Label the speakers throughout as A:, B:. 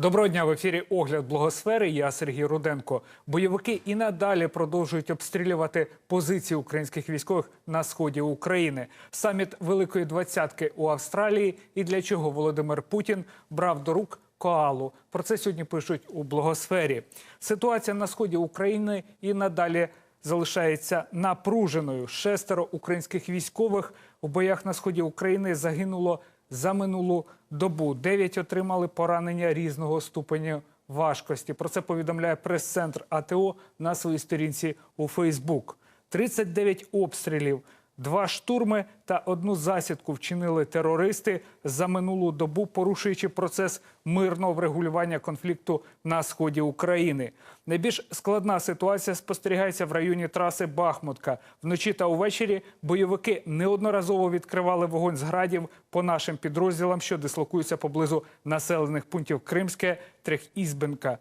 A: Доброго дня в ефірі Огляд Благосфери. Я Сергій Руденко. Бойовики і надалі продовжують обстрілювати позиції українських військових на сході України. Саміт Великої Двадцятки у Австралії. І для чого Володимир Путін брав до рук коалу. Про це сьогодні пишуть у благосфері. Ситуація на сході України і надалі залишається напруженою. Шестеро українських військових у боях на сході України загинуло за минулу добу. Дев'ять отримали поранення різного ступеню важкості. Про це повідомляє прес-центр АТО на своїй сторінці у Фейсбук. 39 обстрілів, два штурми та одну засідку вчинили терористи за минулу добу, порушуючи процес мирного врегулювання конфлікту на сході України. Найбільш складна ситуація спостерігається в районі траси Бахмутка. Вночі та увечері бойовики неодноразово відкривали вогонь з градів по нашим підрозділам, що дислокуються поблизу населених пунктів Кримське, Трехізбенка.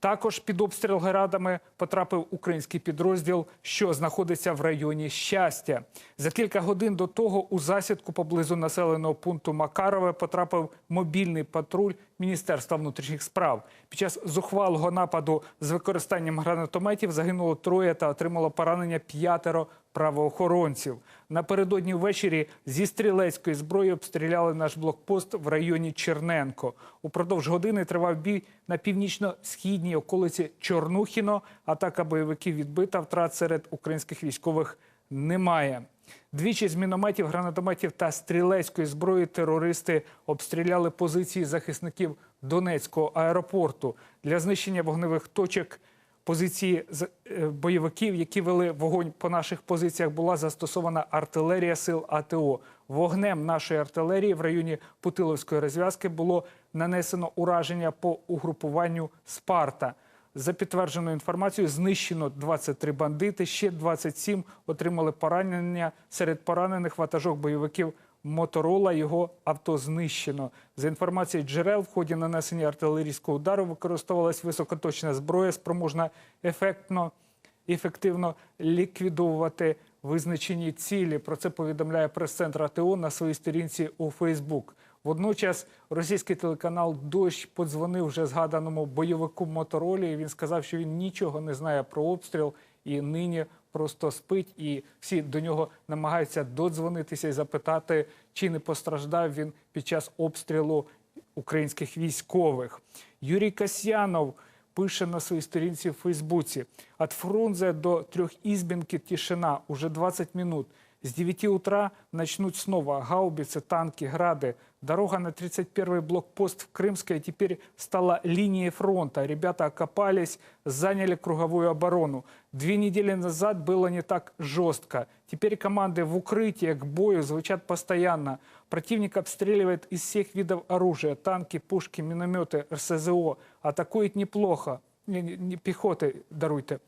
A: Також під обстріл градами потрапив український підрозділ, що знаходиться в районі щастя. За кілька годин до того у засідку поблизу населеного пункту Макарове потрапив мобільний патруль Міністерства внутрішніх справ. Під час зухвалого нападу з використанням гранатометів загинуло троє та отримало поранення п'ятеро правоохоронців. Напередодні ввечері зі стрілецької зброї обстріляли наш блокпост в районі Черненко. Упродовж години тривав бій на північно-східній околиці Чорнухіно. Атака бойовиків відбита. Втрат серед українських військових немає. Двічі з мінометів, гранатометів та стрілецької зброї терористи обстріляли позиції захисників Донецького аеропорту для знищення вогневих точок. Позиції е, бойовиків, які вели вогонь по наших позиціях, була застосована артилерія сил АТО. Вогнем нашої артилерії в районі Путиловської розв'язки було нанесено ураження по угрупуванню Спарта. За підтвердженою інформацією, знищено 23 бандити, ще 27 отримали поранення. Серед поранених ватажок бойовиків Моторола його авто знищено. За інформацією джерел, в ході нанесення артилерійського удару використовувалась високоточна зброя, спроможна ефектно ефективно ліквідовувати визначені цілі. Про це повідомляє прес-центр АТО на своїй сторінці у Фейсбук. Водночас російський телеканал Дощ подзвонив вже згаданому бойовику Моторолі. і Він сказав, що він нічого не знає про обстріл і нині просто спить. І всі до нього намагаються додзвонитися і запитати, чи не постраждав він під час обстрілу українських військових. Юрій Касьянов пише на своїй сторінці в Фейсбуці. От Фрунзе до Трехизбенки тишина. Уже 20 минут. С 9 утра начнут снова гаубицы, танки, грады. Дорога на 31-й блокпост в Крымской теперь стала линией фронта. Ребята окопались, заняли круговую оборону. Две недели назад было не так жестко. Теперь команды в укрытие к бою звучат постоянно. Противник обстреливает из всех видов оружия. Танки, пушки, минометы, РСЗО. Атакует неплохо. Не, не- не пехоты, даруйте.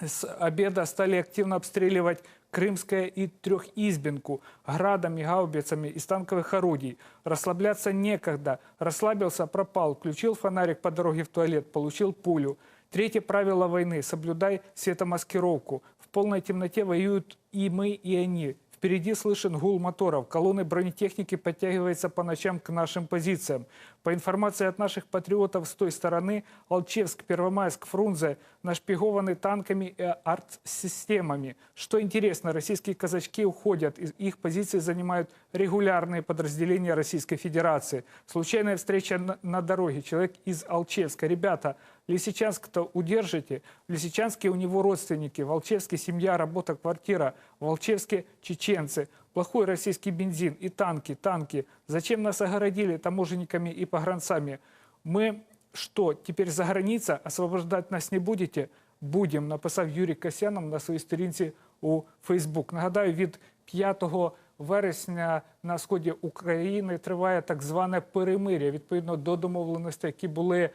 A: С обеда стали активно обстреливать Крымское и Трехизбинку градами, гаубицами из танковых орудий. Расслабляться некогда. Расслабился, пропал. Включил фонарик по дороге в туалет, получил пулю. Третье правило войны – соблюдай светомаскировку. В полной темноте воюют и мы, и они. Впереди слышен гул моторов. Колонны бронетехники подтягиваются по ночам к нашим позициям. По информации от наших патриотов с той стороны, Алчевск, Первомайск, Фрунзе нашпигованы танками и арт-системами. Что интересно, российские казачки уходят, их позиции занимают регулярные подразделения Российской Федерации. Случайная встреча на дороге. Человек из Алчевска. Ребята, Лисичанск-то удержите. В Лисичанске у него родственники. В Алчевске семья, работа, квартира. В Алчевске чеченцы. Плохой российский бензин и танки, танки. Зачем нас огородили таможенниками и погранцами? Мы что, теперь за граница? Освобождать нас не будете? Будем, написав Юрій Касянов на своїй сторінці у Фейсбук. Нагадаю, від 5 вересня на сході України триває так зване перемир'я відповідно до домовленостей, які були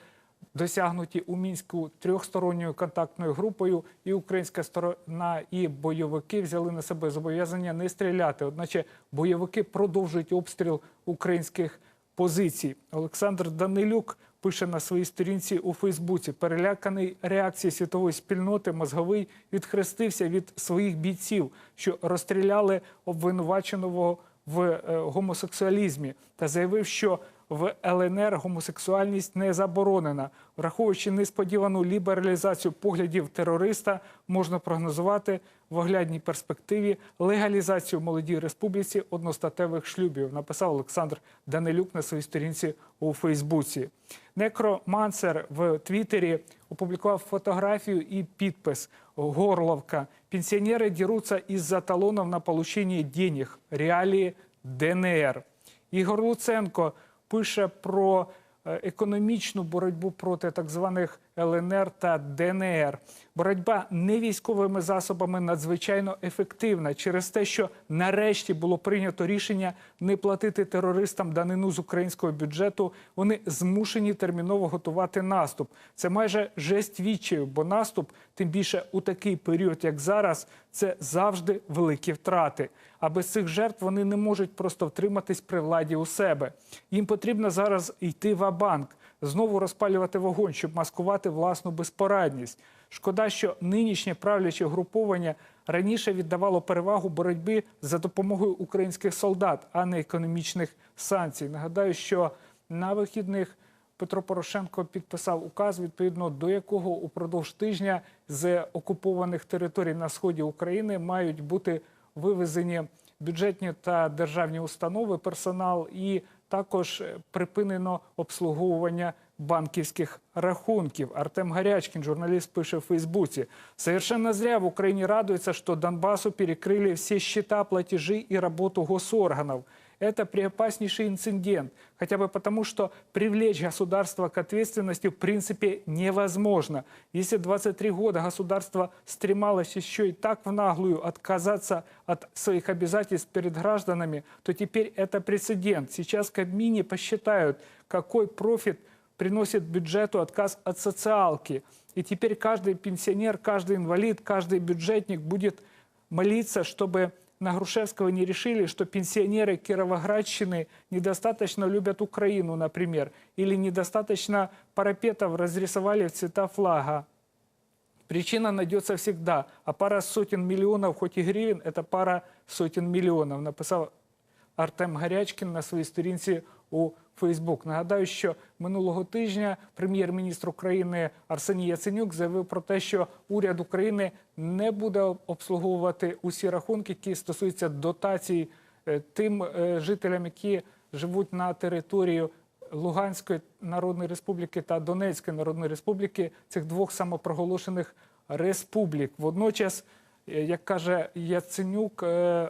A: Досягнуті у мінську трьохсторонньою контактною групою, і українська сторона і бойовики взяли на себе зобов'язання не стріляти. Одначе бойовики продовжують обстріл українських позицій. Олександр Данилюк пише на своїй сторінці у Фейсбуці. Переляканий реакцією світової спільноти, мозговий відхрестився від своїх бійців, що розстріляли обвинуваченого в е, гомосексуалізмі, та заявив, що в ЛНР гомосексуальність не заборонена. Враховуючи несподівану лібералізацію поглядів терориста, можна прогнозувати в оглядній перспективі легалізацію в молодій республіці одностатевих шлюбів, написав Олександр Данилюк на своїй сторінці у Фейсбуці. Некромансер в Твіттері опублікував фотографію і підпис Горловка. Пенсионеры дерутся из-за талонов на получение денег. Реалії ДНР. Ігор Луценко пише про е, економічну боротьбу проти так званих ЛНР та ДНР. Боротьба не військовими засобами надзвичайно ефективна через те, що нарешті було прийнято рішення не платити терористам данину з українського бюджету. Вони змушені терміново готувати наступ. Це майже жесть відчаю, бо наступ, тим більше у такий період, як зараз, це завжди великі втрати. А без цих жертв вони не можуть просто втриматись при владі у себе. Їм потрібно зараз йти в банк знову розпалювати вогонь, щоб маскувати власну безпорадність. Шкода, що нинішнє правляче груповання раніше віддавало перевагу боротьбі за допомогою українських солдат, а не економічних санкцій. Нагадаю, що на вихідних Петро Порошенко підписав указ, відповідно до якого упродовж тижня з окупованих територій на сході України мають бути вивезені бюджетні та державні установи, персонал і також е, припинено обслуговування банківських рахунків. Артем Гарячкин, журналист, пише в Фейсбуці. Совершенно зря в Украине радуется, что Донбассу перекрыли все счета, платежи и работу госорганов. Это преопаснейший инцидент, хотя бы потому, что привлечь государство к ответственности в принципе невозможно. Если 23 года государство стремалось еще и так в наглую отказаться от своих обязательств перед гражданами, то теперь это прецедент. Сейчас Кабмине посчитают, какой профит приносит бюджету отказ от социалки. И теперь каждый пенсионер, каждый инвалид, каждый бюджетник будет молиться, чтобы на Грушевского не решили, что пенсионеры Кировоградщины недостаточно любят Украину, например, или недостаточно парапетов разрисовали в цвета флага. Причина найдется всегда, а пара сотен миллионов, хоть и гривен, это пара сотен миллионов, написав Артем Гарячкін на своїй сторінці У Фейсбук. Нагадаю, що минулого тижня прем'єр-міністр України Арсеній Яценюк заявив про те, що уряд України не буде обслуговувати усі рахунки, які стосуються дотацій е, тим е, жителям, які живуть на території Луганської Народної Республіки та Донецької Народної Республіки, цих двох самопроголошених республік. Водночас, е, як каже Яценюк,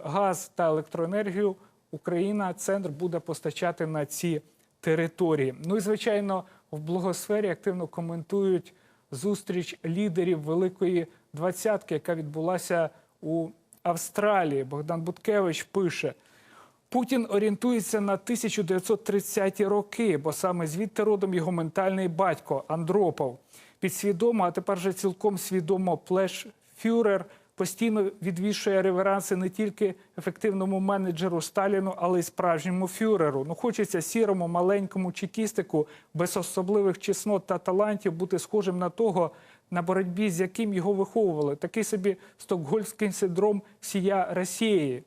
A: газ та електроенергію Україна центр буде постачати на ці території. Ну і звичайно, в благосфері активно коментують зустріч лідерів Великої двадцятки, яка відбулася у Австралії. Богдан Буткевич пише. Путін орієнтується на 1930-ті роки, бо саме звідти родом його ментальний батько Андропов. Підсвідомо, а тепер вже цілком свідомо плеш Фюрер постійно відвішує реверанси не тільки ефективному менеджеру Сталіну, але й справжньому фюреру. Ну хочеться сірому, маленькому чекістику без особливих чеснот та талантів бути схожим на того, на боротьбі з яким його виховували. Такий собі стокгольмський синдром всія Росії.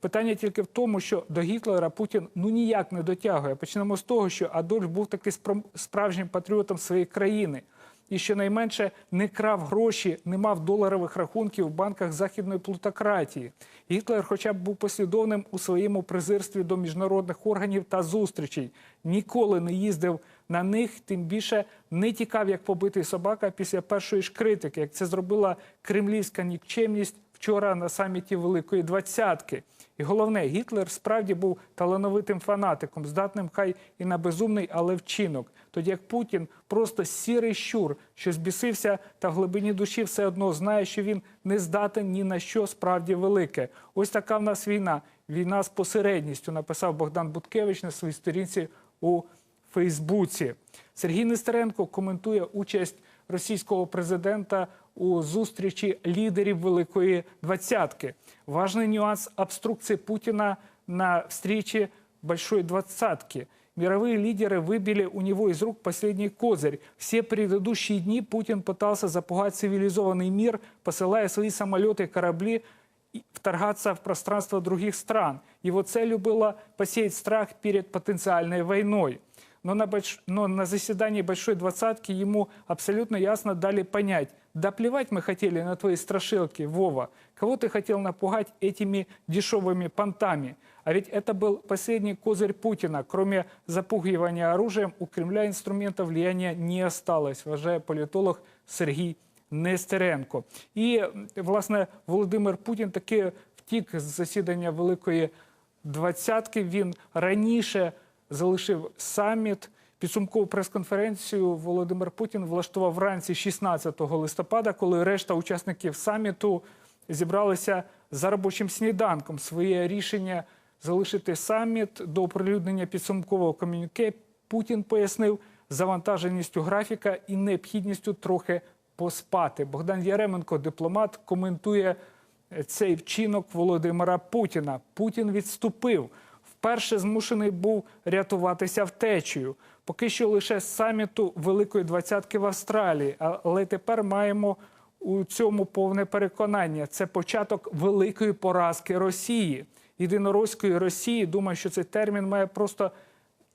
A: Питання тільки в тому, що до Гітлера Путін ну ніяк не дотягує. Почнемо з того, що Адольф був таки справжнім патріотом своєї країни. І щонайменше не крав гроші, не мав доларових рахунків в банках західної плутократії. Гітлер, хоча б був послідовним у своєму презирстві до міжнародних органів та зустрічей, ніколи не їздив на них, тим більше не тікав як побитий собака після першої ж критики, як це зробила кремлівська нікчемність вчора на саміті Великої Двадцятки. І головне, Гітлер справді був талановитим фанатиком, здатним хай і на безумний, але вчинок. Тоді як Путін просто сірий щур, що збісився та в глибині душі все одно знає, що він не здатен ні на що справді велике. Ось така в нас війна. Війна з посередністю, написав Богдан Буткевич на своїй сторінці у Фейсбуці. Сергій Нестеренко коментує участь російського президента у зустрічі лідерів Великої Двадцятки. Важный нюанс обструкции Путина на встрече Большой Двадцатки. Мировые лидеры выбили у него из рук последний козырь. Все предыдущие дни Путин пытался запугать цивилизованный мир, посылая свои самолеты и корабли вторгаться в пространство других стран. Его целью было посеять страх перед потенциальной войной. Но на, больш- но на заседании Большой Двадцатки ему абсолютно ясно дали понять, да плевать мы хотели на твои страшилки, Вова. Кого ты хотел напугать этими дешевыми понтами? А ведь это был последний козырь Путина. Кроме запугивания оружием, у Кремля инструментов влияния не осталось, вважає політолог Сергій Нестеренко. І, м, власне, Володимир Путін таки втік з засідання Великої двадцятки. Він раніше залишив саміт. Підсумкову прес-конференцію Володимир Путін влаштував вранці 16 листопада, коли решта учасників саміту зібралися за робочим сніданком. Своє рішення залишити саміт до оприлюднення підсумкового комюніке Путін пояснив завантаженістю графіка і необхідністю трохи поспати. Богдан Яременко, дипломат, коментує цей вчинок Володимира Путіна. Путін відступив. Вперше змушений був рятуватися втечею. Поки що лише з саміту Великої двадцятки в Австралії. Але тепер маємо у цьому повне переконання. Це початок великої поразки Росії. Єдиноросської Росії. Думаю, що цей термін має просто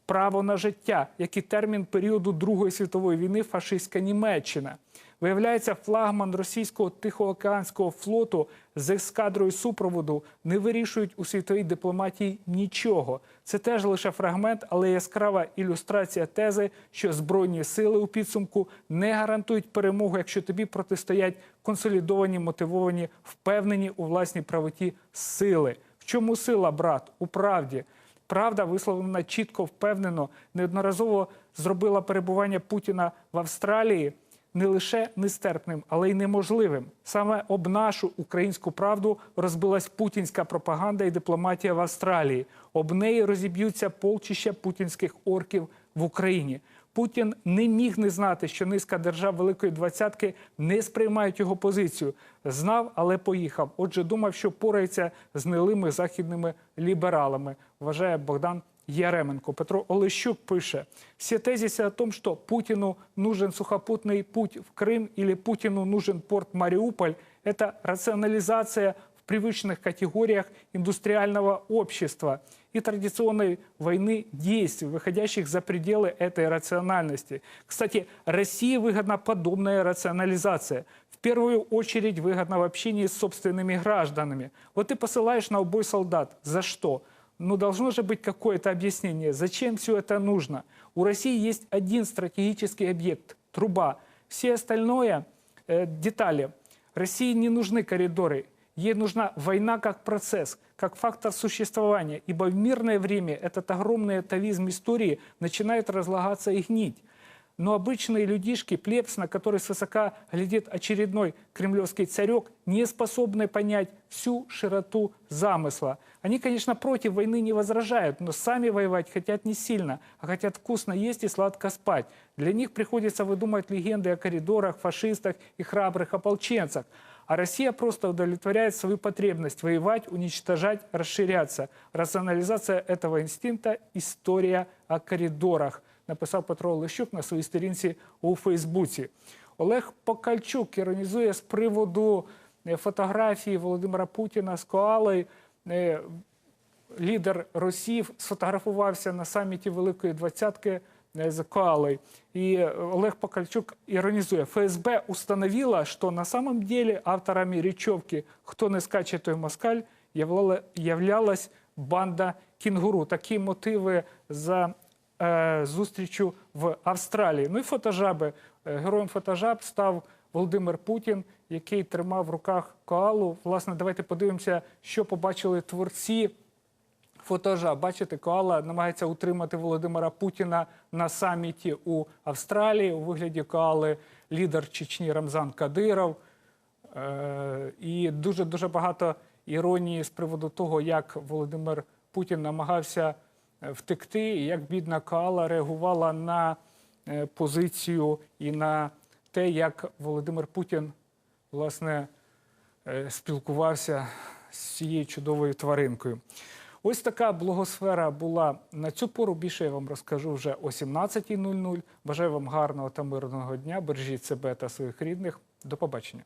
A: право на життя, як і термін періоду Другої світової війни фашистська Німеччина. Виявляється, флагман російського Тихоокеанського флоту з ескадрою супроводу не вирішують у світовій дипломатії нічого. Це теж лише фрагмент, але яскрава ілюстрація тези, що збройні сили у підсумку не гарантують перемогу, якщо тобі протистоять консолідовані, мотивовані, впевнені у власній правоті сили. Чому сила, брат? У правді. Правда, висловлена чітко, впевнено, неодноразово зробила перебування Путіна в Австралії не лише нестерпним, але й неможливим. Саме об нашу українську правду розбилась путінська пропаганда і дипломатія в Австралії. Об неї розіб'ються полчища путінських орків в Україні. Путін не міг не знати, що низка держав Великої двадцятки не сприймають його позицію. Знав, але поїхав. Отже, думав, що порається з нелими західними лібералами. Вважає Богдан Яременко. Петро Олещук пише: все тезисы о том, что Путину нужен сухопутный путь в Крым или Путину нужен порт Мариуполь, это рационализация в Привычных категориях индустриального общества и традиционной войны действий, выходящих за пределы этой рациональности. Кстати, России выгодна подобная рационализация. В первую очередь выгодно в общении с собственными гражданами. Вот ты посылаешь на убой солдат. За что? Ну, должно же быть какое-то объяснение, зачем все это нужно. У России есть один стратегический объект – труба. Все остальное э, детали. России не нужны коридоры. Ей нужна война как процесс, как фактор существования. Ибо в мирное время этот огромный атовизм истории начинает разлагаться и гнить. Но обычные людишки, плебс, на который свысока глядит очередной кремлевский царек, не способны понять всю широту замысла. Они, конечно, против войны не возражают, но сами воевать хотят не сильно, а хотят вкусно есть и сладко спать. Для них приходится выдумывать легенды о коридорах, фашистах и храбрых ополченцах. А Россия просто удовлетворяет свою потребность воевать, уничтожать, расширяться. Рационализация этого инстинкта – история о коридорах написав Петро Лещук на своїй сторінці у Фейсбуці. Олег Покальчук іронізує з приводу е, фотографії Володимира Путіна з Коалою. Е, Лідер Росії сфотографувався на саміті Великої двадцятки з Коалой. И Олег Покальчук иронизуя. ФСБ установила, что на самом деле авторами речевки «Кто не скаче, той москаль» являла- являлась банда кінгуру. Такі мотиви за е, зустрічю в Австралії. Ну і фотожаби. Е, Героєм фотожаб став Володимир Путін, який тримав в руках коалу. Власне, давайте подивимося, що побачили творці фотожаб. Бачите, коала намагається утримати Володимира Путіна на саміті у Австралії у вигляді коали лідер Чечні Рамзан Кадиров. Е, І дуже дуже багато іронії з приводу того, як Володимир Путін намагався е, втекти, і як бідна Каала реагувала на е, позицію і на те, як Володимир Путін власне спілкувався з цією чудовою тваринкою. Ось така блогосфера була на цю пору. Більше я вам розкажу вже о 17.00. Бажаю вам гарного та мирного дня. Бережіть себе та своїх рідних. До побачення.